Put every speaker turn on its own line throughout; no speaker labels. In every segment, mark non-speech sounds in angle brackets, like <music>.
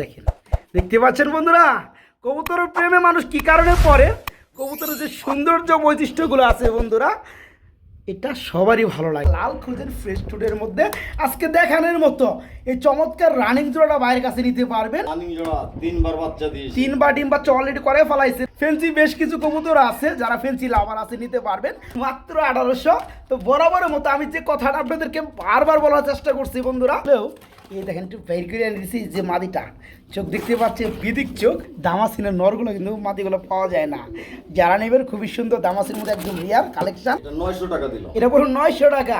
দেখেন। দেখতে পাচ্ছেন বন্ধুরা কবুতরের প্রেমে মানুষ কি কারণে পড়ে? কবুতরের যে সৌন্দর্য বৈশিষ্ট্যগুলো আছে বন্ধুরা এটা সবারই ভালো লাগে। লাল খুঁজেন ফ্রেশ ফুডের মধ্যে। আজকে দেখানোর মতো এই চমৎকার রানিং জোড়াটা বাইরের কাছে নিতে পারবেন।
রানিং জোড়া তিনবার বাচ্চা দিয়েছি।
তিন বা ডিম বাচ্চা অলরেডি করে ফেলাইছে। ফেন্সি বেশ কিছু কবুতর আছে যারা ফেন্সি লাভার আছে নিতে পারবেন। মাত্র আঠারোশো। তো বরাবরের মতো আমি যে কথাটা আপনাদেরকে বারবার বলার চেষ্টা করছি বন্ধুরা এই দেখেন একটু বের করে এনেছি যে মাদিটা। চোখ দেখতে পাচ্ছে বিদিক চোখ। দামাসিনের নরগুলো কিন্তু মাদিগুলো পাওয়া যায় না। যারা নেবেন খুবই সুন্দর দামাসির মধ্যে একদম রিয়ার কালেকশন।
নয়শো টাকা দিল।
এটা পুরো নয়শো টাকা।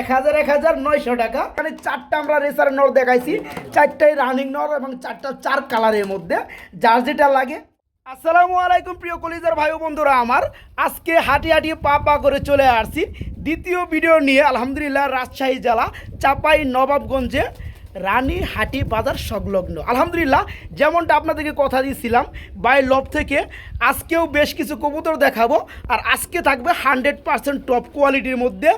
এক হাজার এক হাজার নয়শো টাকা। মানে চারটা আমরা রেসার নর দেখাইছি। চারটাই রানিং নর এবং চারটা চার কালারের মধ্যে। যার যেটা লাগে। আসসালামু আলাইকুম প্রিয় কলিজার ভাই বন্ধুরা আমার। আজকে হাঁটি হাঁটি পা পা করে চলে আসছি। দ্বিতীয় ভিডিও নিয়ে আলহামদুলিল্লাহ রাজশাহী জেলা চাপাই নবাবগঞ্জে। রানী হাটি বাজার সংলগ্ন। আলহামদুলিল্লাহ যেমনটা আপনাদেরকে কথা দিয়েছিলাম বাই লব থেকে আজকেও বেশ কিছু কবুতর দেখাবো আর আজকে থাকবে হান্ড্রেড পার্সেন্ট টপ কোয়ালিটির মধ্যে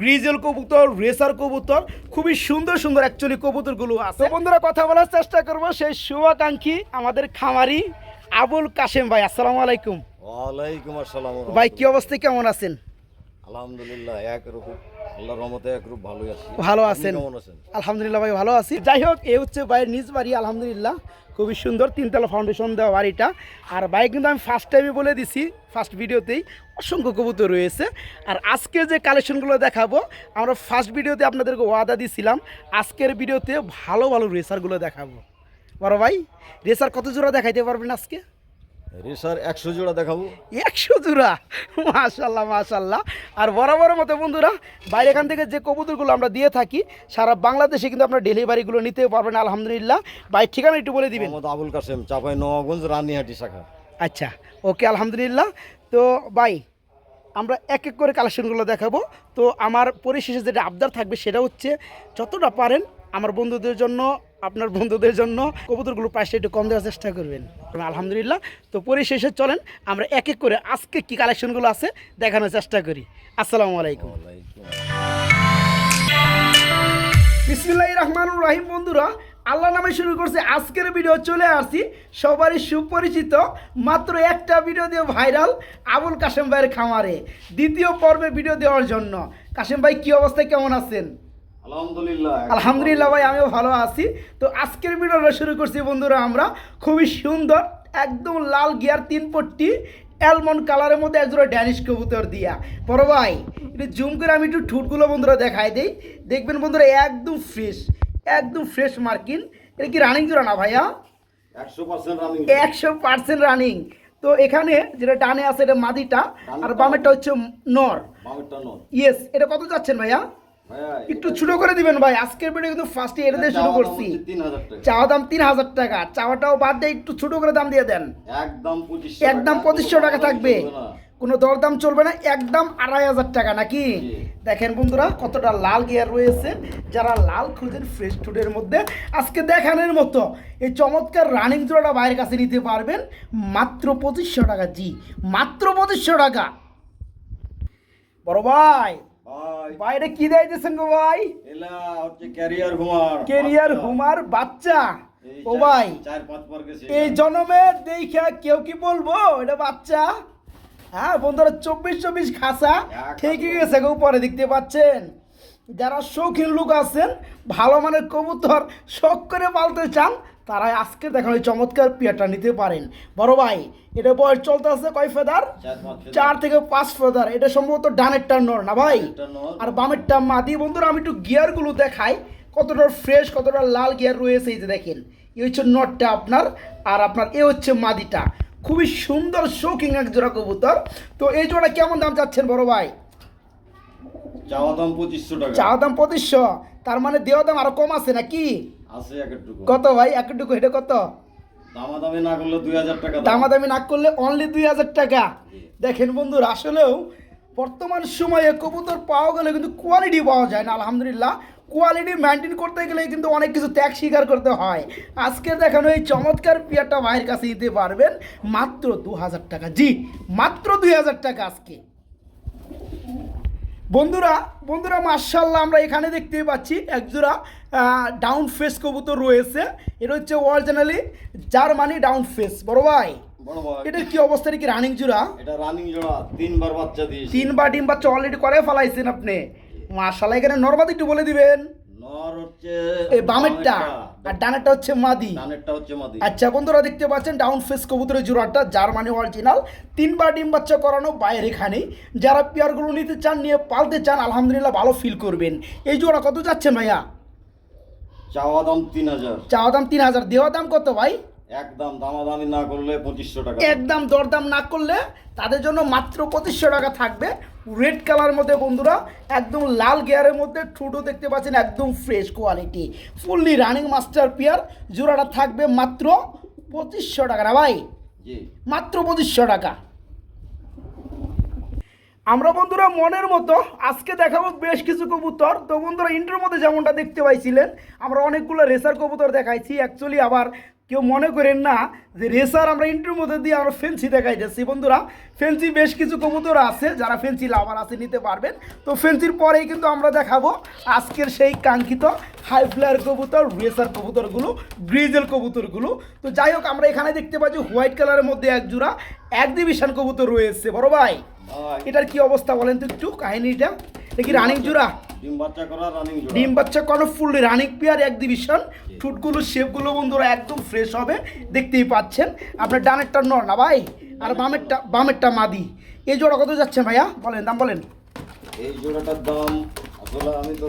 গ্রিজেল কবুতর রেসার কবুতর খুবই সুন্দর সুন্দর অ্যাকচুয়ালি কবুতরগুলো আছে। বন্ধুরা কথা বলার চেষ্টা করব সেই শুভাকাঙ্ক্ষী আমাদের খামারি আবুল কাশেম ভাই আসসালামু আলাইকুম।
ওয়ালাইকুম আসসালাম
ভাই কি অবস্থায় কেমন আছেন?
আলহামদুলিল্লাহ একরূপ আল্লাহর রহমতে একরূপ ভালোই আছি।
ভালো আছেন? আলহামদুলিল্লাহ ভাই ভালো আছি। যাই হোক এ হচ্ছে ভাইয়ের নিজ বাড়ি আলহামদুলিল্লাহ। খুবই সুন্দর তিনতলা ফাউন্ডেশন দেওয়া বাড়িটা। আর ভাই কিন্তু আমি ফার্স্ট টাইমে বলে দিছি ফার্স্ট ভিডিওতেই অসংখ্য কবুতর রয়েছে। আর আজকে যে কালেকশনগুলো দেখাবো আমরা ফার্স্ট ভিডিওতে আপনাদেরকে ওয়াদা দিছিলাম আজকের ভিডিওতে ভালো ভালো রেসারগুলো দেখাবো। বড় ভাই রেসার কত জোড়া দেখাইতে পারবেন আজকে?
একশো জোড়া দেখাবো।
একশো জোড়া? মাশাল্লাহ মাশাল্লাহ আর মতো বন্ধুরা বাইরে এখান থেকে যে কবুতরগুলো আমরা দিয়ে থাকি সারা বাংলাদেশে কিন্তু আপনার ডেলিভারিগুলো নিতে পারবেন আলহামদুলিল্লাহ। ভাই ঠিকানা একটু বলে দিবেন।
আবুল কাসেম চাপাই রানীহাটি শাখা।
আচ্ছা ওকে আলহামদুলিল্লাহ। তো ভাই আমরা এক এক করে কালেকশনগুলো দেখাবো। তো আমার পরিশেষে যেটা আবদার থাকবে সেটা হচ্ছে যতটা পারেন আমার বন্ধুদের জন্য আপনার বন্ধুদের জন্য কবুতরগুলো প্রাইসটা একটু কম দেওয়ার চেষ্টা করবেন। আলহামদুলিল্লাহ, তো পরিশেষে চলেন, আমরা এক এক করে আজকে কি কালেকশনগুলো আছে দেখানোর চেষ্টা করি। আসসালামু আলাইকুম। বিসমিল্লাহ রহমানুর রাহিম বন্ধুরা আল্লাহ নামে শুরু করছে আজকের ভিডিও চলে আসছি সবারই সুপরিচিত মাত্র একটা ভিডিও দিয়ে ভাইরাল আবুল কাশেম ভাইয়ের খামারে, দ্বিতীয় পর্বে ভিডিও দেওয়ার জন্য। কাশেম ভাই, কী অবস্থায়, কেমন আছেন?
আলহামদুলিল্লাহ
আলহামদুলিল্লাহ ভাই আমিও ভালো আছি। তো আজকের ভিডিওটা শুরু করছি বন্ধুরা আমরা। খুবই সুন্দর একদম লাল গিয়ার তিন পট্টি অ্যালমন্ড কালারের মধ্যে একজোড়া ড্যানিশ কবুতর দিয়া। বড় ভাই একটু জুম করে আমি একটু ঠুটগুলো বন্ধুরা দেখাই দিই। দেখবেন বন্ধুরা একদম ফ্রেশ একদম ফ্রেশ মার্কিন। এটা কি রানিং জোড়া না ভাইয়া?
একশো পার্সেন্ট রানিং
তো এখানে যেটা ডানে আছে এটা মাদিটা আর বামেরটা হচ্ছে নর। ইয়েস এটা কত যাচ্ছেন ভাইয়া? একটু ছোট করে দিবেন ভাই। আজকের ভিডিও কিন্তু ফার্স্টে এটা দিয়ে শুরু করছি। চাওয়া দাম তিন হাজার টাকা। চাওয়াটাও বাদ দিয়ে একটু ছোট করে দাম দিয়ে দেন।
একদম পঁচিশশো
একদম পঁচিশশো টাকা থাকবে। কোনো দরদাম চলবে না। একদম আড়াই হাজার টাকা নাকি? দেখেন বন্ধুরা কতটা লাল গিয়ার রয়েছে। যারা লাল খুঁজেন ফ্রেশ ফুডের মধ্যে আজকে দেখানোর মতো। এই চমৎকার রানিং জোড়াটা বাইরের কাছে নিতে পারবেন। মাত্র পঁচিশশো টাকা জি। মাত্র পঁচিশশো টাকা। বড় ভাই বাইরে কি দেয় দিয়েছেন গো ভাই?
এলা হচ্ছে ক্যারিয়ার হুমার বাচ্চা।
হুমার বাচ্চা।
এই
ও ভাই
চার পাঁচ পার গেছে
এই জনমের দেখা কেউ কি বলব? এটা বাচ্চা। হ্যাঁ বন্ধুরা চব্বিশ চব্বিশ খাসা। ঠিকই গেছে গো উপরে দেখতে পাচ্ছেন। যারা শৌখিন লোক আছেন ভালো মানের কবুতর শখ করে পালতে চান তারা আজকে দেখেন ওই চমৎকার পিয়াটা নিতে পারেন। বড় ভাই এটা বয়স চলতে আছে কয় ফেদার?
চার
থেকে পাঁচ ফেদার। এটা সম্ভবত ডানের টান নর না ভাই?
ডানেরটা।
আর বামেরটা মাদি বন্ধুরা আমি একটু গিয়ারগুলো দেখাই। কতটা ফ্রেশ কতটা লাল গিয়ার রয়েছে এই যে দেখেন। এই হচ্ছে নটটা আপনার আর আপনার এ হচ্ছে মাদিটা। খুবই সুন্দর শৌকিং এক জোড়া কবুতর। তো এই জোড়া কেমন দাম চাচ্ছেন বড় ভাই?
চাওয়া দাম পঁচিশশো টাকা।
চা দাম পঁচিশশো। তার মানে দেওয়া দাম আরও কম আছে নাকি?
আছে এক একটু
কত ভাই? একটুকু এটা কত?
দামাদামি না করলে দুই হাজার টাকা দাম।
দামাদামি না করলে অনলি দুই হাজার টাকা। দেখেন বন্ধুরা আসলেও বর্তমান সময়ে কবুতর পাওয়া গেলে কিন্তু কোয়ালিটি পাওয়া যায় না আলহামদুলিল্লাহ। কোয়ালিটি মেনটেন করতে গেলে কিন্তু অনেক কিছু ত্যাগ স্বীকার করতে হয়। আজকে দেখানো এই চমৎকার পিয়ারটা ভাইয়ের কাছে দিতে পারবেন মাত্র দু হাজার টাকা। জি মাত্র দুই হাজার টাকা আজকে। বন্ধুরা বন্ধুরা মার্শাল্লাহ আমরা এখানে দেখতে পাচ্ছি একজোড়া ডাউন ফেস কবুতর রয়েছে। এটা হচ্ছে অরিজিনালি জার্মানি ডাউন ফেস বড় ভাই।
এটা
এটার কি অবস্থা? কি রানিং জোড়া?
এটা রানিং জোড়া তিনবার বাচ্চা দিয়ে
তিনবার ডিম বাচ্চা অলরেডি করে ফেলাইছেন আপনি। মার্শাল্লাহ এখানে নর্মাদ একটু বলে দিবেন।
নর হচ্ছে
এই বামেরটা আর ডানেরটা হচ্ছে মাদি।
ডানেরটা হচ্ছে মাদি।
আচ্ছা বন্ধুরা দেখতে পাচ্ছেন ডাউন ফেস কবুতরের জোড়াটা জার্মানি অরিজিনাল তিনবার ডিম বাচ্চা করানো বাইরে এখানেই যারা পেয়ারগুলো নিতে চান নিয়ে পালতে চান আলহামদুলিল্লাহ ভালো ফিল করবেন। এই জোড়া কত যাচ্ছেন ভাইয়া?
চাওয়া দাম তিন হাজার।
চাওয়া দাম তিন হাজার। দেওয়া দাম কত ভাই?
একদম দামাদামি না করলে পঁচিশশো টাকা।
একদম দরদাম না করলে তাদের জন্য মাত্র পঁচিশশো টাকা থাকবে। রেড কালার মধ্যে বন্ধুরা একদম লাল গিয়ারের মধ্যে ঠুটো দেখতে পাচ্ছেন একদম fresh quality fully running master pair জোড়াটা থাকবে মাত্র পঁচিশশো টাকা না ভাই? মাত্র পঁচিশশো টাকা। আমরা বন্ধুরা মনের মতো আজকে দেখাবো বেশ কিছু কবুতর। তো বন্ধুরা ইন্টার মধ্যে যেমনটা দেখতে পাইছিলেন আমরা অনেকগুলো রেসার কবুতর দেখাইছি। অ্যাকচুয়ালি আবার কেউ মনে করেন না যে রেসার আমরা ইন্টার মধ্যে দিয়ে আমরা ফেন্সি দেখাইতেছি। বন্ধুরা ফেন্সি বেশ কিছু কবুতর আছে যারা ফেন্সি লাভার আছে নিতে পারবেন। তো ফেন্সির পরেই কিন্তু আমরা দেখাবো আজকের সেই কাঙ্ক্ষিত হাই ফ্লায়ার কবুতর রেসার কবুতরগুলো গ্রিজেল কবুতরগুলো। তো যাই হোক আমরা এখানে দেখতে পাচ্ছি হোয়াইট কালারের মধ্যে এক জোড়া একদিবিশন কবুতর রয়েছে। বড় ভাই
ভাই।
এটার কি অবস্থা বলেন তো একটু কাহিনীটা? এটা কি রানিং জোড়া?
ডিম বাচ্চা করা রানিং জোড়া।
ডিম বাচ্চা কোনো ফুল রানিং পেয়ার এক ডিভিশন ঠুটগুলো শেপগুলো বন্ধুরা একদম ফ্রেশ হবে দেখতেই পাচ্ছেন। আপনার ডানেরটা নর না ভাই আর বামেরটা বামেরটা মাদি। এই জোড়া কত যাচ্ছে ভাইয়া? বলেন দাম বলেন।
এই জোড়াটার দাম আসলে আমি তো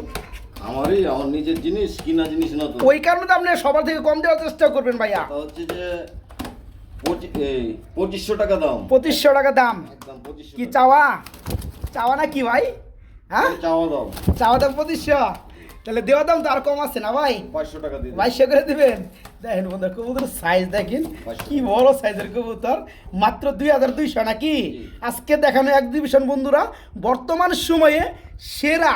আমারই আমার নিজের জিনিস কিনা জিনিস না তো।
ওই কারণে তো আপনি সবার থেকে কম দেওয়ার চেষ্টা করবেন ভাইয়া।
হচ্ছে যে পঁচিশশো টাকা দাম।
পঁচিশশো টাকা দাম। কি চাওয়া? চাওয়া না কি ভাই? হ্যাঁ?
চাওয়া দাম
চাওয়া দাম পঁচিশশো। তাহলে দেওয়া দাম তো আর কম আছে না ভাই?
পাঁচশো টাকা দিন।
বাইশশো করে দিবেন। দেখেন বন্ধু কবুতর সাইজ দেখেন। কি বড় সাইজের কবুতর। মাত্র দুই হাজার দুইশো নাকি? আজকে দেখানো এক ডিভিশন বন্ধুরা বর্তমান সময়ে সেরা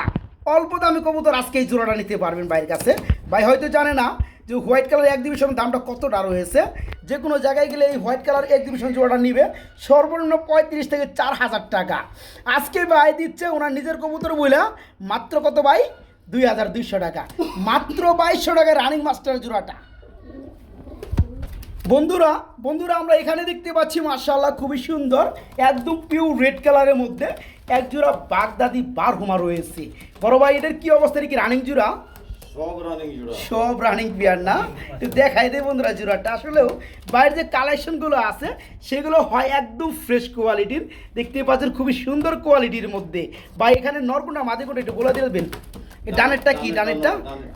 অল্প দামি কবুতর আজকে এই জোড়াটা নিতে পারবেন ভাইয়ের কাছে। ভাই হয়তো জানে না যে হোয়াইট কালার এক ডিভিশন দামটা কতটা রয়েছে যে কোনো জায়গায় গেলে এই হোয়াইট কালার এক ডিভিশন জোড়াটা নিবে। সর্বনিম্ন পঁয়ত্রিশ থেকে চার হাজার টাকা। আজকে ভাই দিচ্ছে ওনার নিজের কবুতর বইলা, মাত্র কত ভাই? দুই হাজার দুইশো টাকা। মাত্র বাইশশো টাকায় রানিং মাস্টার জোড়াটা। বন্ধুরা বন্ধুরা, আমরা এখানে দেখতে পাচ্ছি মার্শাল্লাহ খুবই সুন্দর, একদম পিওর রেড কালারের মধ্যে এক জোড়া বাগদাদি বার হুমা রয়েছে। বড় ভাই এটার কী অবস্থা? কি রানিং জোড়া?
সব রানিং
বিয়ার না? একটু দেখাই দে বন্ধুরা জোড়াটা। আসলেও বাইরের যে কালেকশনগুলো আছে সেগুলো হয় একদম ফ্রেশ কোয়ালিটির দেখতে পাচ্ছেন খুবই সুন্দর কোয়ালিটির মধ্যে। বা এখানে নরকুন্ডা মাদি করে একটু বলে দেবেন। ডানেরটা কি? ডানেরটা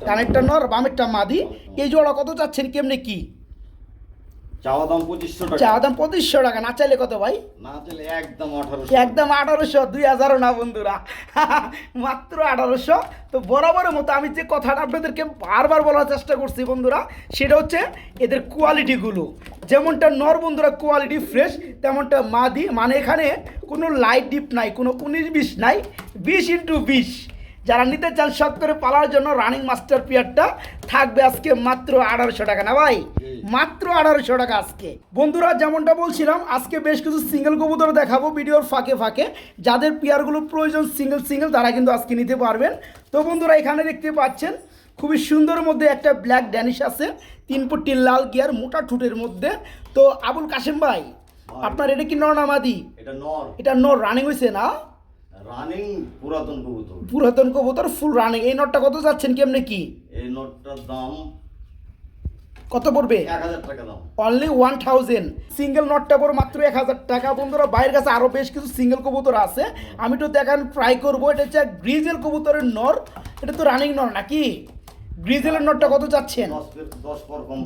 ডানেরটা নর বামেরটা মাদি? এই জোড়া কত চাচ্ছেন? কেমনে কি?
চাওয়া দাম পঁচিশশো টাকা।
চা দাম পঁচিশশো টাকা না চাইলে কত ভাই?
না চলে একদম আঠারোশো।
একদম আঠারোশো দুই হাজারও না বন্ধুরা। <laughs> মাত্র আঠারোশো। তো বরাবরের মতো আমি যে কথাটা আপনাদেরকে বারবার বলার চেষ্টা করছি বন্ধুরা সেটা হচ্ছে এদের কোয়ালিটিগুলো যেমনটা নর বন্ধুরা কোয়ালিটি ফ্রেশ তেমনটা মাদি। মানে এখানে কোনো লাইট ডিপ নাই কোনো উনিশ বিশ নাই বিশ ইন্টু বিশ। যারা নিতে চান শখ করে পালার জন্য রানিং মাস্টার পিয়ারটা থাকবে আজকে মাত্র আঠারোশো টাকা। না ভাই? মাত্র আঠারোশো টাকা আজকে। বন্ধুরা যেমনটা বলছিলাম আজকে বেশ কিছু সিঙ্গেল কবুতর দেখাবো ভিডিওর ফাঁকে ফাঁকে। যাদের পেয়ারগুলো প্রয়োজন সিঙ্গেল সিঙ্গেল তারা কিন্তু আজকে নিতে পারবেন। তো বন্ধুরা এখানে দেখতে পাচ্ছেন খুবই সুন্দর মধ্যে একটা ব্ল্যাক ড্যানিশ আছে তিন পট্টি লাল গিয়ার মোটা ঠুটের মধ্যে। তো আবুল কাশেম ভাই আপনার এটা কি নরনামাদি
এটা নর।
এটা নর রানিং হয়েছে না?
রানিং পুরাতন কবুতর।
পুরাতন কবুতর ফুল রানিং এই নটটা কত যাচ্ছেন কেমনে কি?
এই নোটটার দাম
কত পড়বে?
এক হাজার টাকা দাম।
অনলি ওয়ান থাউজেন্ড সিঙ্গেল নটটা পর মাত্র এক হাজার টাকা। বন্ধুরা বাইরের কাছে আরও বেশ কিছু সিঙ্গেল কবুতর আছে। আমি তো দেখান ট্রাই করব। এটা হচ্ছে গ্রিজেল কবুতরের নর এটা তো রানিং নর নাকি? গ্রিজেলের নটটা কত চাচ্ছেন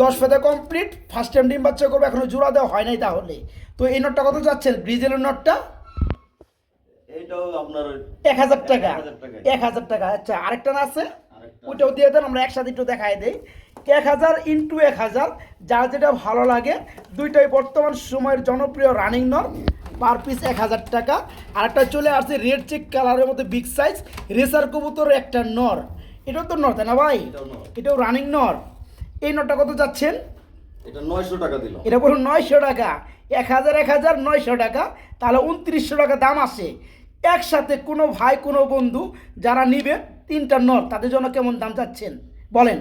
দশ
ফেদা কমপ্লিট ফার্স্ট টাইম ডিম বাচ্চা করব এখনও জোড়া দেওয়া হয় নাই তাহলে। তো এই নটটা কত চাচ্ছেন গ্রিজেলের নটটা
এইটাও আপনার
এক হাজার টাকা। এক হাজার টাকা। আচ্ছা আরেকটা না আছে? ওইটাও দিয়ে দেন আমরা একসাথে একটু দেখাই দেই। এক হাজার ইন্টু এক হাজার যার যেটা ভালো লাগে দুইটাই বর্তমান সময়ের জনপ্রিয় রানিং নর পার পিস এক হাজার টাকা। আর একটা চলে আসছে রেড চেক কালারের মধ্যে বিগ সাইজ রেসার কবুতর একটা নর এটাও তো নর তাই না ভাই?
এটাও
রানিং নর এই নরটা কত যাচ্ছেন?
এটা নয়শো টাকা দিলাম
এটা বলুন নয়শো টাকা। এক হাজার এক হাজার নয়শো টাকা। তাহলে উনত্রিশশো টাকা দাম আসে। একসাথে কোনো ভাই কোনো বন্ধু যারা নিবে তিনটা নর তাদের জন্য কেমন দাম চাচ্ছেন? বলেন।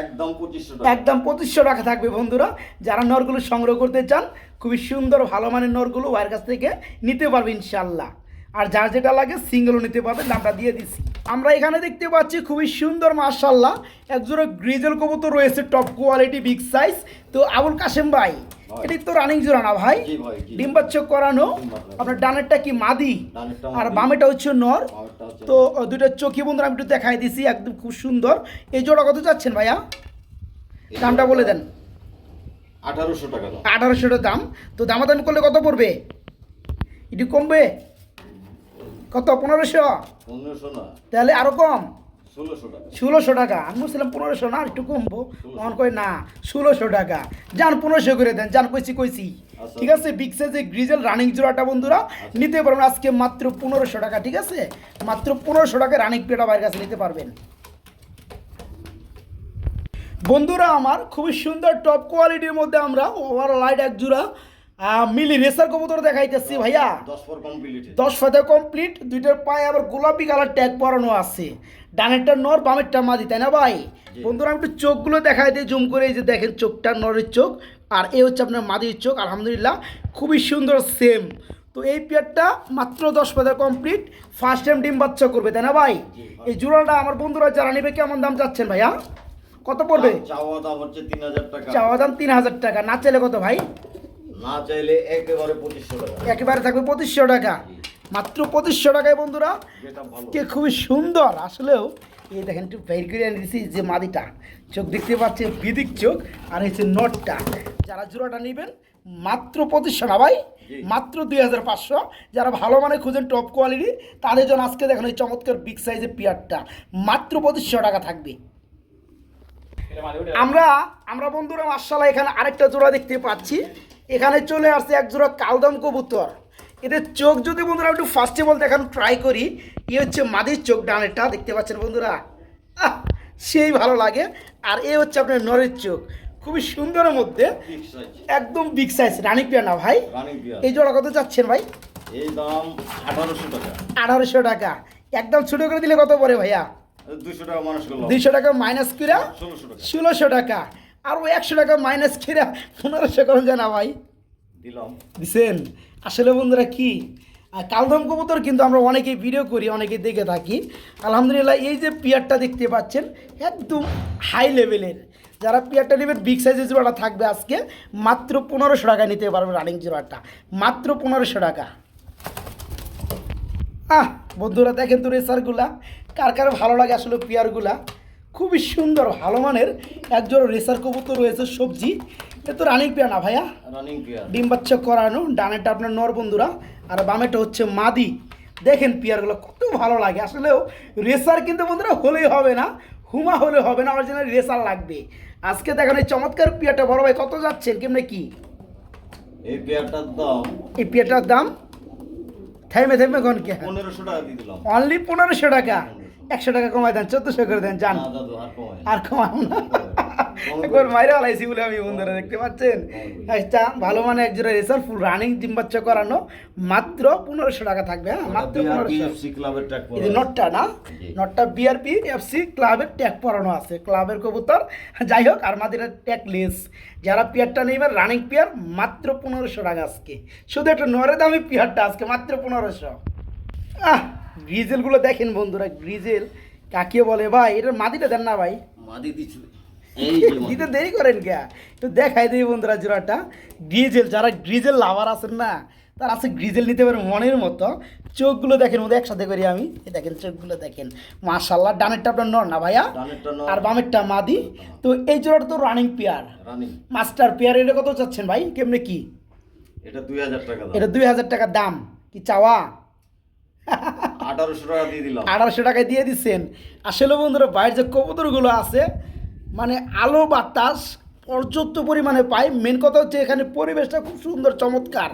একদম পঁচিশশো
একদম পঁচিশশো টাকা থাকবে বন্ধুরা। যারা নরগুলো সংগ্রহ করতে চান খুবই সুন্দর ভালো মানের নরগুলো ওয়ার কাছ থেকে নিতে পারবে ইনশাল্লাহ আর যার যেটা লাগে সিঙ্গেলও নিতে পারবে দামটা দিয়ে দিচ্ছি। আমরা এখানে দেখতে পাচ্ছি খুবই সুন্দর মার্শাল্লাহ একজোড়া গ্রিজেল কবুতর রয়েছে টপ কোয়ালিটি বিগ সাইজ তো আবুল কাশেম ভাই। এটি তো রানিং জোড়া না ভাই? ডিম্বাচ্ছক করানো। আপনার ডানেরটা কি মাদি? আর বামেটা হচ্ছে নর। তো দুইটা চোখি বন্ধুরা আমি একটু দেখাই দিছি একদম খুব সুন্দর। এই জোড়া কত চাচ্ছেন ভাইয়া? দামটা বলে দেন।
আঠারোশো টাকা দাম।
আঠারোশোটা দাম। তো দামাদামি করলে কত পড়বে? একটু কমবে? কত? পনেরোশো?
পনেরোশো না।
তাহলে আরও কম?
ষোলোশো টাকা।
আমি বলছিলাম পনেরোশো না একটু কমবো। মন কই না ষোলোশো টাকা। যান পনেরোশো করে দেন। যান কইছি কইছি।
আচ্ছা।
ঠিক আছে? বিগ সাইজে গ্রিজেল রানিং জোড়াটা বন্ধুরা নিতে পারবেন আজকে মাত্র পনেরোশো টাকা ঠিক আছে? মাত্র পনেরোশো টাকা রানিং পেটা বাইরের কাছে নিতে পারবেন। বন্ধুরা আমার খুবই সুন্দর টপ কোয়ালিটির মধ্যে আমরা ওভার লাইট এক জোড়া মিলি রেসার কবুতর দেখাইতেছি ভাইয়া।
দশ
ফাতে কমপ্লিট দুইটার পায়ে আবার গোলাপি কালার ট্যাগ পরানো আছে। ডানেরটা নর বামেরটা মাদি তাই না ভাই? বন্ধুরা আমি একটু চোখগুলো দেখাই দিই জুম করে এই যে দেখেন চোখটা নরের চোখ আর এই হচ্ছে আপনার মাদির চোখ আলহামদুলিল্লাহ খুবই সুন্দর সেম তো এই পেয়ারটা মাত্র দশ পাতা কমপ্লিট ফার্স্ট টাইম ডিম বাচ্চা করবে তাই না ভাই। এই জোড়াটা আমার বন্ধুরা যারা নেবে কেমন দাম চাচ্ছেন ভাইয়া? কত পড়বে?
চাওয়া দাম হচ্ছে তিন হাজার টাকা।
চাওয়া দাম তিন হাজার টাকা না চাইলে কত ভাই?
না চাইলে একেবারে পঁচিশশো টাকা।
একেবারে থাকবে পঁচিশশো টাকা। মাত্র পঁচিশশো টাকায় বন্ধুরা কে খুবই সুন্দর। আসলেও এই দেখেন একটু বের করে এনে দিছি যে মাদিটা। চোখ দেখতে পাচ্ছে বিদিক চোখ আর হচ্ছে নটটা। যারা জোড়াটা নেবেন মাত্র পঁচিশশো না ভাই? মাত্র দুই হাজার পাঁচশো। যারা ভালো মানে খুঁজেন টপ কোয়ালিটি তাদের জন্য আজকে দেখেন এই চমৎকার বিগ সাইজের পিয়ারটা। মাত্র পঁচিশশো টাকা থাকবে। আমরা আমরা বন্ধুরা মার্শাল্লাহ এখানে আরেকটা জোড়া দেখতে পাচ্ছি। এখানে চলে আসছে এক জোড়া কালদম কবুতর। এদের চোখ যদি বন্ধুরা একটু ফার্স্টে বলতে এখন ট্রাই করি ই হচ্ছে মাদির চোখ ডানেরটা দেখতে পাচ্ছেন বন্ধুরা? আহ, সেই ভালো লাগে। আর এ হচ্ছে আপনার নরের চোখ। খুবই সুন্দরের মধ্যে। একদম বিগ সাইজ রানী পিয়া না ভাই? এই জোড়া কত চাচ্ছেন ভাই?
এই দাম আঠারোশো টাকা।
আঠারোশো টাকা। একদম ছোটো করে দিলে কত পড়ে ভাইয়া? দুইশো টাকা মাইনাস করে
ষোলোশো টাকা।
আর ওই একশো টাকা মাইনাস করে পনেরোশো করুন জানা ভাই।
দিলাম।
দিছেন? আসলে বন্ধুরা কি? আর কালদম কবুতর কিন্তু আমরা অনেকেই ভিডিও করি অনেকে দেখে থাকি। আলহামদুলিল্লাহ এই যে পিয়ারটা দেখতে পাচ্ছেন একদম হাই লেভেলের যারা পিয়ারটা নেবেন বিগ সাইজের জোড়াটা থাকবে আজকে। মাত্র পনেরোশো টাকা নিতে পারবে রানিং জোড়াটা। মাত্র পনেরোশো টাকা। আহ বন্ধুরা দেখেন তো রেসারগুলা। কার কার ভালো লাগে আসলে পেয়ারগুলা? খুবই সুন্দর ভালো মানের। একজন রেসার কবুতর রয়েছে সবজি। এ তো রানিং পেয়ার না ভাইয়া?
Running pair.
ডিম বাচ্চা করানো ডানেরটা আপনার নর বন্ধুরা। আর বামেটা হচ্ছে মাদি। দেখেন পিয়ারগুলো কত ভালো লাগে। আসলেও রেসার কিন্তু বন্ধুরা হলেই হবে না। হুমা হলে হবে না অরিজিনাল রেসার লাগবে। আজকে দেখেন এই চমৎকার পিয়ারটা। বড় ভাই কত যাচ্ছেন? কেমনে কি?
এই পেয়ারটার দাম
এই পিয়ারটার দাম? থেমে থেমে কোন কে?
পনেরোশো টাকা দিয়ে দিলাম।
অনলি পনেরোশো টাকা। একশো টাকা কমাই দেন চোদ্দশো করে দেন যান।
আর কমায় না।
মাইরে আলাইছি বলে আমি বন্ধুরা দেখতে পাচ্ছেন? একটা ভালো মানে একজোড়া রেসার ফুল রানিং ডিম করানো মাত্র পনেরোশো টাকা থাকবে হ্যাঁ? মাত্র পনেরোশো। নটটা না?
জি।
নটটা বিআরপি এফসি ক্লাবের ট্যাগ পরানো আছে। ক্লাবের কবুতর যাই হোক আর মাদের ট্যাগ লেস যারা পিয়ারটা নেবেন রানিং পিয়ার মাত্র পনেরোশো টাকা আজকে। শুধু একটা নরে দামি পিয়ারটা আজকে মাত্র পনেরোশো। আহ! গ্রিজেলগুলো দেখেন বন্ধুরা গ্রিজেল। কাকে বলে ভাই এটার মাদিটা দেন না ভাই।
মাদি দিচ্ছিল।
দিতে দেরি করেন কে? একটু দেখাই দিই বন্ধুরা জোড়াটা। গ্রিজেল যারা গ্রিজেল লাভার আছেন না তারা আছে গ্রিজেল নিতে পারে মনের মতো। চোখগুলো দেখেন ওদের একসাথে করি আমি। এই দেখেন চোখগুলো দেখেন। মাশাল্লাহ ডানেরটা আপনার নর না ভাইয়া। আর বামেরটা মাদি। তো এই জোড়াটা তো রানিং পেয়ার মাস্টার পেয়ার এটা কত চাচ্ছেন ভাই? কেমনে কি?
এটা দুই হাজার টাকা
এটা দুই হাজার টাকা দাম। কি চাওয়া?
আঠারোশো টাকা দিয়ে দিলাম।
আঠারোশো টাকায় দিয়ে দিচ্ছেন আসলে বন্ধুরা বাইরের যে কবুতরগুলো আছে মানে আলো বাতাস পর্যাপ্ত পরিমাণে পায়। মেন কথা হচ্ছে এখানে পরিবেশটা খুব সুন্দর চমৎকার।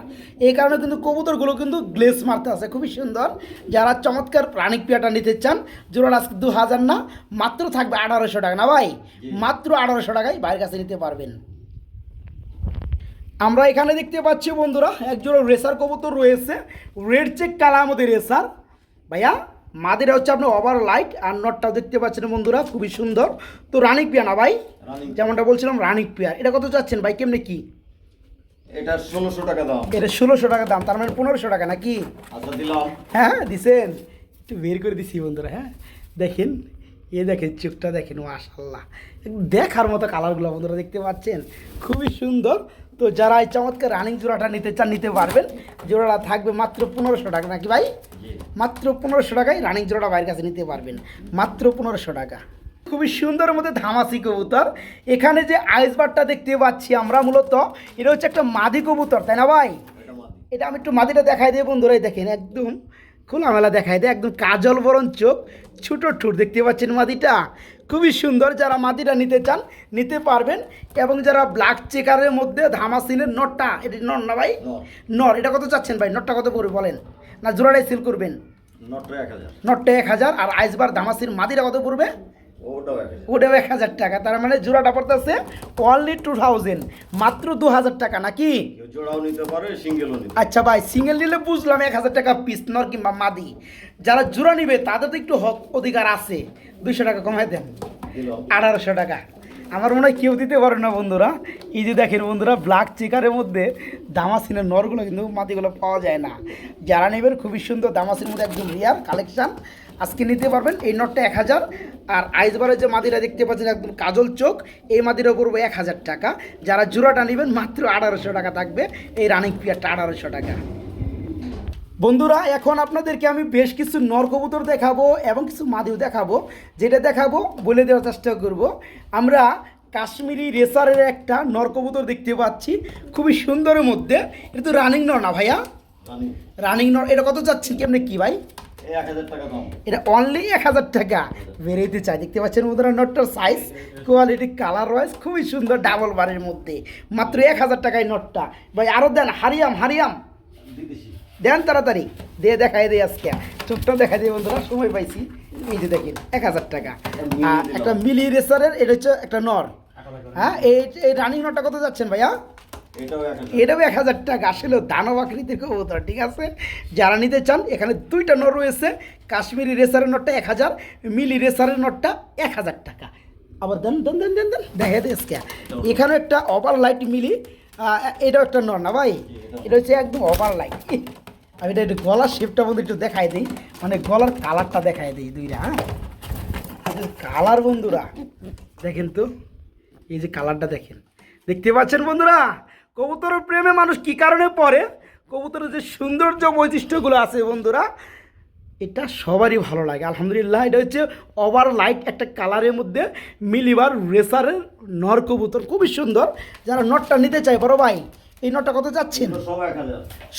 এই কারণে কিন্তু কবুতরগুলো কিন্তু গ্লেস মারতে আছে। খুবই সুন্দর। যারা চমৎকার প্রাণিক পেয়াটা নিতে চান জোড়া আজকে দু হাজার না মাত্র থাকবে আঠারোশো টাকা। না ভাই? মাত্র আঠারোশো টাকায় বাইরের কাছে নিতে পারবেন। আমরা এখানে দেখতে পাচ্ছি বন্ধুরা একজোড়া রেসার কবুতর রয়েছে। রেড চেক কালা আমাদের রেসার। ভাইয়া মাদিরা হচ্ছে আপনার ওভার লাইট আর নটটাও দেখতে পাচ্ছেন বন্ধুরা খুবই সুন্দর। তো রানিক পিয়া না ভাই? যেমনটা বলছিলাম রানিক পিয়া এটা কত চাচ্ছেন ভাই কেমনে কি?
এটা ষোলোশো টাকা দাম।
এটা ষোলোশো টাকা দাম তার মানে পনেরোশো টাকা নাকি?
আচ্ছা দিলাম।
হ্যাঁ দিছেন। একটু বের করে দিছি বন্ধুরা হ্যাঁ। দেখেন এ দেখেন চোখটা দেখেন মাশাল্লাহ দেখার মতো কালারগুলো বন্ধুরা দেখতে পাচ্ছেন। খুবই সুন্দর। তো যারা এই চমৎকার রানিং জোড়াটা নিতে চান নিতে পারবেন। জোড়াটা থাকবে মাত্র পনেরোশো টাকা নাকি ভাই? মাত্র পনেরোশো টাকায় রানিং জোড়াটা বাইরের কাছে নিতে পারবেন। মাত্র পনেরোশো টাকা। খুবই সুন্দর মধ্যে ধামাসি কবুতর। এখানে যে আইসবারটা দেখতে পাচ্ছি আমরা মূলত এটা হচ্ছে একটা মাদি কবুতর তাই না ভাই?
এটা
এটা আমি একটু মাদিটা দেখাই দিই বন্ধুরাই দেখেন একদম খোলামেলা দেখাই দেয় একদম কাজল বরণ চোখ ছোটো ঠুট দেখতে পাচ্ছেন মাদিটা? খুবই সুন্দর যারা মাদিটা নিতে চান নিতে পারবেন। এবং যারা ব্ল্যাক চেকারের মধ্যে ধামাসিনের নটটা এটি নর না ভাই?
নর
এটা কত চাচ্ছেন ভাই? নটটা কত পড়বে বলেন? না জোড়াটাই সেল করবেন।
নটটা এক হাজার।
আর আইসবার ধামাসির মাদিটা কত পড়বে?
ওটাও এক হাজার।
টাকা। তার মানে জোড়াটা পড়তেছে অনলি টু থাউজেন্ড মাত্র দু হাজার টাকা নাকি?
কেউ জোড়াও নিতে পারে সিঙ্গেলও নিতে
আচ্ছা ভাই সিঙ্গেল নিলে বুঝলাম এক হাজার টাকা পিস নর কিংবা মাদি। যারা জোড়া নিবে তাদের তো একটু হক অধিকার আছে। দুইশো টাকা কমাই দেন। আঠারোশো টাকা। আমার মনে হয় কেউ দিতে পারে না বন্ধুরা। এই যে দেখেন বন্ধুরা ব্ল্যাক চিকারের মধ্যে দামাসিনের নরগুলো কিন্তু মাটিগুলো পাওয়া যায় না। যারা নেবেন, খুবই সুন্দর দামাসির মধ্যে একদম রিয়ার কালেকশান আজকে নিতে পারবেন এই নটটা এক হাজার। আর আইসবারের যে মাদিরা দেখতে পাচ্ছেন, একদম কাজল চোখ, এই মাদিরা পড়ব এক হাজার টাকা। যারা জোড়াটা নেবেন, মাত্র আঠারোশো টাকা থাকবে। এই রানিং পিয়ারটা আঠারোশো টাকা। বন্ধুরা এখন আপনাদেরকে আমি বেশ কিছু নর কবুতর দেখাবো এবং কিছু মাদিও দেখাবো যেটা দেখাবো বলে দেওয়ার চেষ্টা করব। আমরা কাশ্মীরি রেসারের একটা নর কবুতর দেখতে পাচ্ছি খুবই সুন্দরের মধ্যে। এটা তো রানিং নর না ভাইয়া?
রানিং
নর। এটা কত যাচ্ছেন কি ভাই?
হাজার টাকা দাম।
এটা অনলি এক হাজার টাকা। বেরোইতে চাই। দেখতে পাচ্ছেন বন্ধুরা নটটার সাইজ কোয়ালিটি কালার ওয়াইজ খুবই সুন্দর ডাবল বারের মধ্যে। মাত্র এক হাজার টাকায় নটটা ভাই আরও দেন হারিয়াম হারিয়াম। দেন তাড়াতাড়ি। দিয়ে দেখাই দিই আজকে। চোখটা দেখাই দিই বন্ধুরা সময় পাইছি। যে দেখেন এক হাজার টাকা। আর একটা মিলি রেসারের এটা হচ্ছে একটা নর। হ্যাঁ এই এই রানিং নরটা কত যাচ্ছেন ভাইয়া?
এটাও এক হাজার।
টাকা। আসলে দানব আকৃতির কবুতর ঠিক আছে? যারা নিতে চান এখানে দুইটা নর রয়েছে। কাশ্মীরি রেসারের নটটা এক হাজার মিলি রেসারের নটটা এক হাজার টাকা। আবার দেন দেন দেন দেন দেন দেখে দিস কে এখানে একটা ওভার লাইট মিলি এটাও একটা নর না ভাই? এটা হচ্ছে একদম ওভার লাইট আমি এটা একটু গলার শেপটা বন্ধু একটু দেখাই দিই। মানে গলার কালারটা দেখাই দিই দুইটা হ্যাঁ? কালার বন্ধুরা, দেখেন তো, এই যে কালারটা দেখেন। দেখতে পাচ্ছেন বন্ধুরা? কবুতরের প্রেমে মানুষ কি কারণে পড়ে? কবুতরের যে সৌন্দর্য বৈশিষ্ট্যগুলো আছে বন্ধুরা, এটা সবারই ভালো লাগে। আলহামদুলিল্লাহ, এটা হচ্ছে ওভার লাইট একটা কালারের মধ্যে মিলিবার রেসারের নর কবুতর। খুবই সুন্দর। যারা নটটা নিতে চায়, বড় ভাই এই নটটা কত যাচ্ছেন?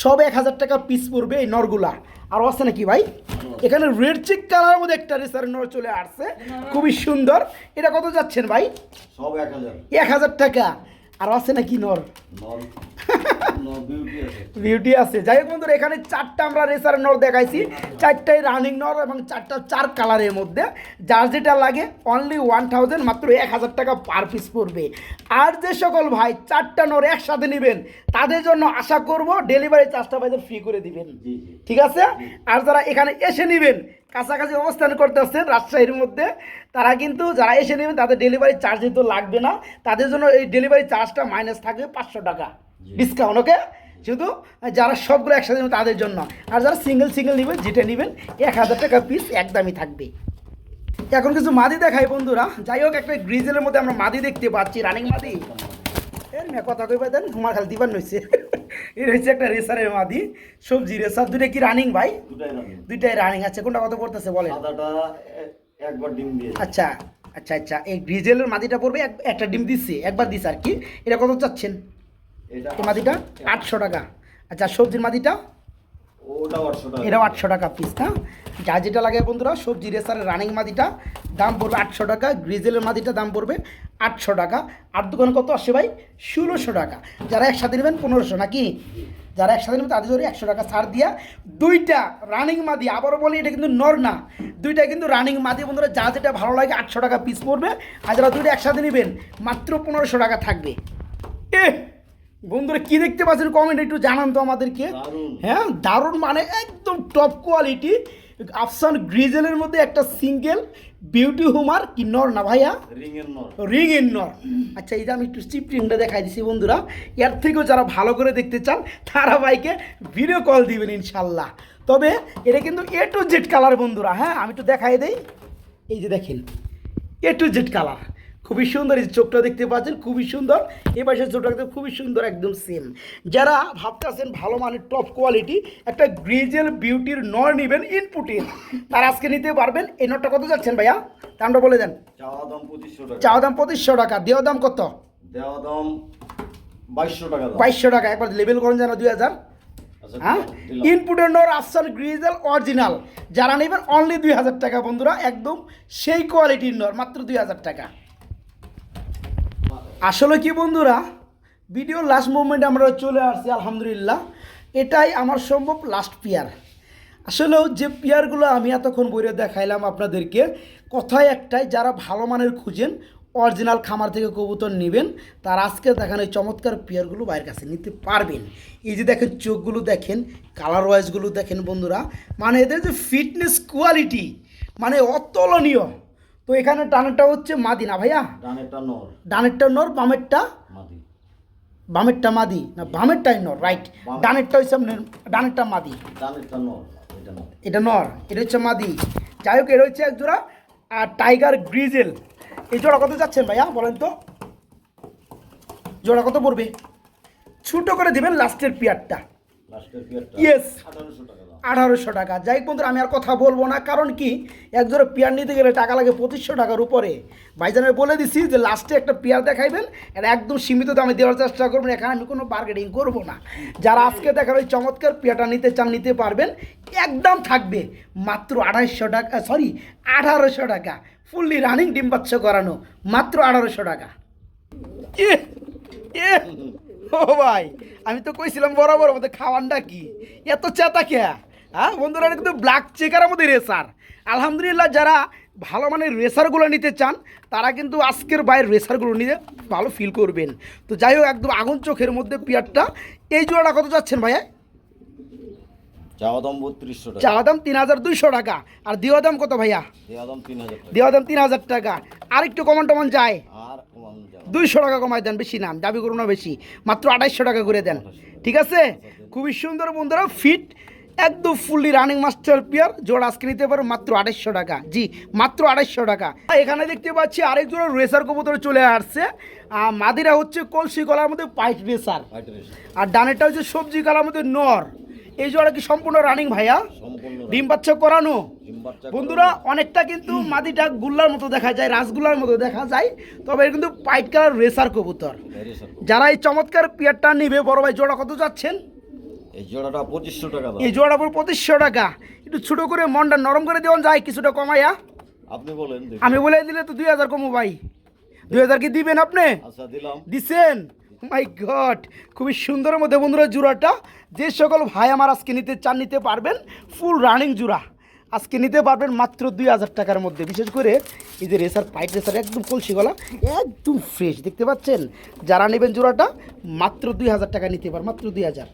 সব এক হাজার।
টাকা পিস পড়বে এই নরগুলা আর আছে নাকি ভাই? এখানে রেড চেক কালার মধ্যে একটা রেসার নর চলে আসছে। খুবই সুন্দর। এটা কত যাচ্ছেন ভাই?
সব এক হাজার।
এক হাজার টাকা। আর আছে নাকি নর?
বিউটি আছে।
যাই হোক বন্ধুরা এখানে চারটা আমরা রেসার নর দেখাইছি। চারটাই রানিং নর এবং চারটা চার কালারের মধ্যে। যার যেটা লাগে অনলি ওয়ান থাউজেন্ড মাত্র এক হাজার টাকা পার পিস পড়বে। আর যে সকল ভাই চারটা নর একসাথে নেবেন তাদের জন্য আশা করব ডেলিভারি চার্জটা ভাইদের ফ্রি করে দিবেন। ঠিক আছে? আর যারা এখানে এসে নেবেন কাছাকাছি অবস্থান করতেছেন রাজশাহীর মধ্যে। তারা কিন্তু যারা এসে নেবেন তাদের ডেলিভারি চার্জ যেহেতু লাগবে না। তাদের জন্য এই ডেলিভারি চার্জটা মাইনাস থাকবে পাঁচশো টাকা। ডিসকাউন্ট ওকে শুধু যারা সবগুলো একসাথে নেবেন তাদের জন্য। আর যারা সিঙ্গেল সিঙ্গেল নেবেন যেটা নেবেন এক হাজার টাকা পিস একদমই থাকবে। এখন কিছু মাদি দেখাই বন্ধুরা। যাই হোক একটা গ্রিজেলের মধ্যে আমরা মাদি দেখতে পাচ্ছি রানিং মাদি। এর মেয়ে কথা কইবা দেন ঘুমার খালি দিবার নইছে। <laughs> এর হচ্ছে একটা রেসারের মাদি সবজি রেসার দুটা কি রানিং ভাই? দুইটাই রানিং আছে কোনটা কত পড়তেছে বলেন?
একবার ডিম দিয়ে
আচ্ছা আচ্ছা আচ্ছা এই গ্রিজেলের মাদিটা পড়বে একটা ডিম দিচ্ছে একবার দিচ্ছে আর কি। এটা কত চাচ্ছেন?
এটা
এই মাদিটা? আটশো। টাকা। আচ্ছা সবজির মাদিটা? এটাও আটশো টাকা পিস না? যা যেটা লাগে বন্ধুরা সবজি রেসারের রানিং মাদিটা দাম পড়বে আটশো টাকা গ্রিজেলের মাদিটা দাম পড়বে আটশো টাকা। আর দোকানে কত আসে ভাই? ষোলোশো টাকা। যারা একসাথে নেবেন পনেরোশো নাকি? যারা একসাথে নেবেন তাদের জন্য একশো টাকা ছাড় দিয়া দুইটা রানিং মাদি আবারও বলি এটা কিন্তু নর না। দুইটা কিন্তু রানিং মাদি বন্ধুরা যা যেটা ভালো লাগে আটশো টাকা পিস পড়বে। আর যারা দুইটা একসাথে নেবেন মাত্র পনেরোশো টাকা থাকবে। এ বন্ধুরা কি দেখতে পাচ্ছেন? কমেন্ট একটু জানান তো আমাদেরকে। হ্যাঁ দারুণ মানে একদম টপ কোয়ালিটি আফসান গ্রিজেলের মধ্যে একটা সিঙ্গেল বিউটি হুমার কি নর না ভাইয়া?
রিং এর নর।
রিং ইন নর। আচ্ছা এই যে আমি একটু স্টিপ রিংটা দেখাই দিছি বন্ধুরা এর থেকেও যারা ভালো করে দেখতে চান তারা ভাইকে ভিডিও কল দিবেন ইনশাল্লাহ। তবে এটা কিন্তু এ টু জেড কালার বন্ধুরা হ্যাঁ? আমি একটু দেখাই দেই। এই যে দেখেন এ টু জেড কালার খুবই সুন্দর এই চোখটা দেখতে পাচ্ছেন খুবই সুন্দর। এ পাশের চোখটা দেখতে খুবই সুন্দর একদম সেম যারা ভাবতেছেন ভালো মানের টপ কোয়ালিটি একটা গ্রিজেল বিউটির নর নেবেন ইনপুটিন তারা আজকে নিতে পারবেন এই নটটা কত যাচ্ছেন ভাইয়া? দামটা বলে দেন।
চাওয়া দাম পঁচিশশো টাকা।
দেওয়া দাম কত?
দেওয়া দাম বাইশশো টাকা
বাইশশো টাকা একবার লেবেল করেন যেন দুই হাজার।
আচ্ছা
হ্যাঁ। ইনপুটের নোর আফসান গ্রিজেল অরিজিনাল যারা নেবেন অনলি দুই হাজার টাকা বন্ধুরা একদম সেই কোয়ালিটির নর মাত্র দুই হাজার টাকা। আসলে কি বন্ধুরা? ভিডিও লাস্ট মুভমেন্টে আমরা চলে আসছি, আলহামদুলিল্লাহ। এটাই আমার সম্ভব লাস্ট পিয়ার আসলেও যে পিয়ারগুলো আমি এতক্ষণ বইরে দেখাইলাম আপনাদেরকে, কথায় একটাই, যারা ভালো মানের খুঁজেন অরিজিনাল খামার থেকে কবুতর নেবেন, তার আজকে দেখেন এই চমৎকার পিয়ারগুলো বাইরের কাছে নিতে পারবেন। এই যে দেখেন চোখগুলো দেখেন কালার ওয়াইজগুলো দেখেন বন্ধুরা মানে এদের যে ফিটনেস কোয়ালিটি মানে অতুলনীয়। তো এখানে টানেরটা হচ্ছে মাদিনা ভাইয়া?
ডানেরটা নর।
ডানেরটা নর বামেরটা?
মাদি।
বামেরটা মাদি। না বামেরটাই নর রাইট ডানেরটা হচ্ছে আপনার ডানেরটা মাদি।
ডানেরটা নর এটা নর।
এটা হচ্ছে মাদি। যাই হোক এটা হচ্ছে এক জোড়া আর টাইগার গ্রিজেল এই জোড়া কত যাচ্ছেন ভাইয়া বলেন তো? জোড়া কত পড়বে? ছোটো করে দেবেন লাস্টের পিয়ারটা
লাস্টের পিয়ারটা
ইয়েস
টাকা।
আঠারোশো টাকা। যাই বন্ধুরা, আমি আর কথা বলব না, কারণ কি? এক জোড়া পেয়ার নিতে গেলে টাকা লাগে পঁচিশশো টাকার উপরে। ভাইজানের বলে দিছি যে লাস্টে একটা পেয়ার দেখাইবেন, এটা একদম সীমিত দামে দেওয়ার চেষ্টা করবেন, এখানে আমি কোনো বার্গেনিং করব না। যারা আজকে দেখার ওই চমৎকার পেয়ারটা নিতে চান, নিতে পারবেন, একদম থাকবে মাত্র আড়াইশো টাকা সরি আঠারোশো টাকা। ফুললি রানিং ডিম বাচ্চ করানো, মাত্র আঠারোশো টাকা। ও ভাই, আমি তো কইছিলাম বরাবর মধ্যে খাওয়ানটা কি? এত চেতা কে? হ্যাঁ বন্ধুরা এটা কিন্তু ব্ল্যাক চেকারের মধ্যে রেসার আলহামদুলিল্লাহ যারা ভালো মানের রেসারগুলো নিতে চান তারা কিন্তু আজকের বাইরের রেসারগুলো নিয়ে ভালো ফিল করবেন। তো যাই হোক একদম আগুন চোখের মধ্যে পিয়ারটা। এই জোড়াটা কত যাচ্ছেন ভাইয়া?
চাওয়া দাম বত্রিশশো
চাওয়া দাম তিন হাজার দুইশো টাকা। আর দেওয়া দাম কত ভাইয়া?
দেওয়া দাম তিন হাজার টাকা।
আর একটু কমন টমন যায়। দুইশো টাকা কমাই দেন বেশি নাম দাবি করুন না বেশি। মাত্র আঠাইশশো টাকা করে দেন। ঠিক আছে? খুবই সুন্দর বন্ধুরা ফিট একদম ফুললি রানিং মাস্টার পিয়ার জোড়া আজকে নিতে পারো মাত্র আড়াইশো টাকা। জি মাত্র আড়াইশো টাকা। এখানে দেখতে পাচ্ছি আরেক জোড়া রেসার কবুতর চলে আসছে। আর মাদিরা হচ্ছে কলসি কলার মধ্যে পাইট রেসার আর ডানেরটা হচ্ছে সবজি কলার মধ্যে নর। এই জোড়া কি সম্পূর্ণ রানিং ভাইয়া? ডিম বাচ্চা করানো? বন্ধুরা অনেকটা কিন্তু মাদিটা গুল্লার মতো দেখা যায় রাসগুল্লার মতো দেখা যায়। তবে এটা কিন্তু পাইট কালার রেসার কবুতর। যারা এই চমৎকার পিয়ারটা নিবে বড় ভাই জোড়া কত যাচ্ছেন?
এই জোড়াটা পঁচিশশো টাকা
এই জোড়া পর পঁচিশশো টাকা। একটু ছোটো করে মনটা নরম করে দেওয়া যায় কিছুটা কমাইয়া।
আপনি বলেন
আমি বলে দিলে তো দুই হাজার কমো ভাই। দুই হাজার কি দিবেন আপনি?
আচ্ছা দিলাম।
দিছেন? মাই গড খুবই সুন্দরের মধ্যে বন্ধুরা জোড়াটা। যে সকল ভাই আমার আজকে নিতে চান নিতে পারবেন। ফুল রানিং জোড়া। আজকে নিতে পারবেন মাত্র দুই হাজার টাকার মধ্যে। বিশেষ করে এই যে রেসার পাইট রেসার একদম কলসি গলা একদম ফ্রেশ দেখতে পাচ্ছেন? যারা নেবেন জোড়াটা মাত্র দুই হাজার টাকা নিতে পার মাত্র দুই হাজার।